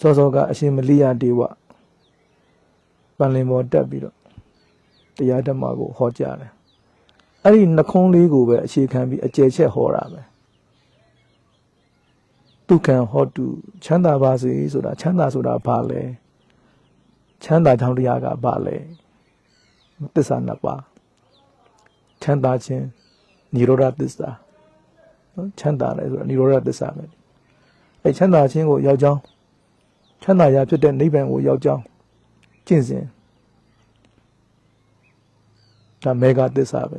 စောစောကအရှင်မလိယဒေဝပန်လင်ပေါ်တက်ပြီးတော့တရားဓမ္မကိုဟောကြားတယ်အဲ့ဒီနှခုံးလေးကိုပဲအခြေခံပြီးအကျယ်ချက်ဟောတာပဲဒုက္ခံဟောတုချမ်းသာပါစေဆိုတာချမ်းသာဆိုတာဘာလဲချမ်းသာကြောင်းတရားကဘာလဲသစ္စာနှစ်ပါးချမ်းသာခြင်းនិရောဓသစ္စာနော်ချမ်းသာတယ်ဆိုတာនិရောဓသစ္စာပဲအဲချမ်းသာခြင်းကိုရောက်ကြောင်း ချမ်းသာရာဖြစ်တဲ့နိဗ္ဗာန်ကိုရောက်ကြောင်းကျင့်စဉ်ဒါမေဃသစ္စာပဲ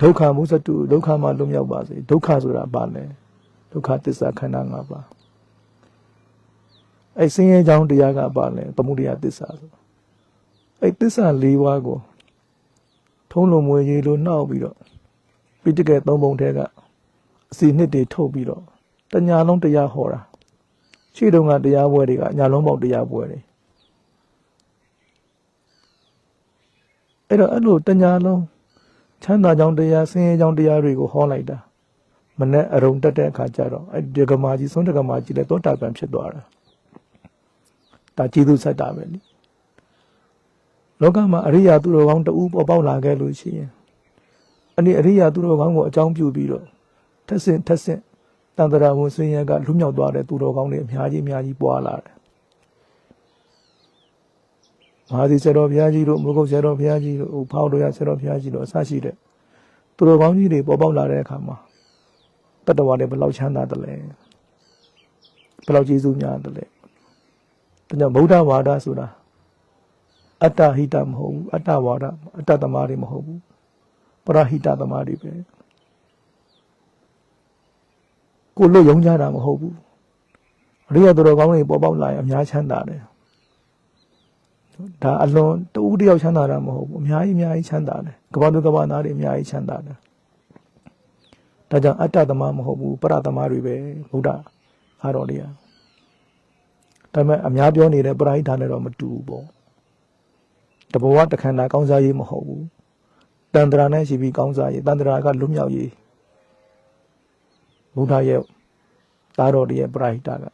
ဒုက္ခမုစတုဒုက္ခမှလွတ်မြောက်ပါစေဒုက္ခဆိုတာဘာလဲဒုက္ခသစ္စာခန္ဓာ၅ပါးအဲဆင်းရဲကြောင်းတရားကဘာလဲသမုဒယသစ္စာဆိုအဲသစ္စာ၄ပါးကိုထုံးလုံးမွေရေလိုနှောက်ပြီးတော့ပိဋကဲသုံးပုံထဲကအစီနှစ်တွေထုတ်ပြီးတော့တညာလုံးတရားဟောတာ ရှေ့တုန်းကတရားပွဲတွေကညာလုံးပေါက်တရားပွဲတွေအဲ့တော့အဲ့လိုတညာလုံးချမ်းသာကြောင်းတရားဆင်းရဲကြောင်းတရားတွေကိုဟောလိုက်တာမနဲ့အရုံတက်တဲ့အခါကျတော့အဲ့ဒီဒကမာကြီးဆုံးဒကမာကြီးလည်းသောတာပန်ဖြစ်သွားတာဒါကျေးဇူးဆက်တာပဲလေလောကမှာအရိယာသူတော်ကောင်းတဦးပေါ်ပေါက်လာခဲ့လို့ရှိရင်အဲ့ဒီအရိယာသူတော်ကောင်းကိုအကြောင်းပြုပြီးတော့ထက်ဆင့်ထက်ဆင့် တန်တရာဝန်ဆင်းရဲကလူမြောက်သွားတဲ့သူတော်ကောင်းတွေအများကြီးအများကြီးပွာလာတယ်။မဟာဒီဆရာတော်ဘုရားကြီးတို့မုဂုတ်ဆရာတော်ဘုရားကြီးတို့ဟိုဖောက်တော်ရဆရာတော်ဘုရားကြီးတို့အစရှိတဲ့သူတော်ကောင်းကြီးတွေပေါ်ပေါက်လာတဲ့အခါမှာတတ္တဝါတွေဘယ်လောက်ချမ်းသာတယ်လဲဘယ်လောက်ကျေးဇူးများတယ်လဲဒါကြောင့်ဗုဒ္ဓဝါဒဆိုတာအတ္တဟိတမဟုတ်ဘူးအတ္တဝါဒအတ္တသမားတွေမဟုတ်ဘူးပရဟိတသမားတွေပဲ ကိုလွတ်ယုံကြတာမဟုတ်ဘူးအရိယတော်ကောင်းတွေပေါ်ပေါက်လာရင်အများချမ်းသာတယ်ဒါအလွန်တူးတယောက်ချမ်းသာတာမဟုတ်ဘူးအများကြီးအများကြီးချမ်းသာတယ်ကဘာသူကဘာသားတွေအများကြီးချမ်းသာတယ်ဒါကြောင့်အတ္တသမမဟုတ်ဘူးပရသမတွေပဲဘုရားအားတော်လေးอ่ะဒါပေမဲ့အများပြောနေတဲ့ပရိဒါနဲ့တော့မတူဘူးပေါ့တဘဝတခန္ဓာကောင်းစားရေးမဟုတ်ဘူးတန္တရာနဲ့ရှိပြီးကောင်းစားရေးတန္တရာကလွတ်မြောက်ရေး ဘုရားရဲ့သားတော်တည်းရဲ့ပရိဟိတက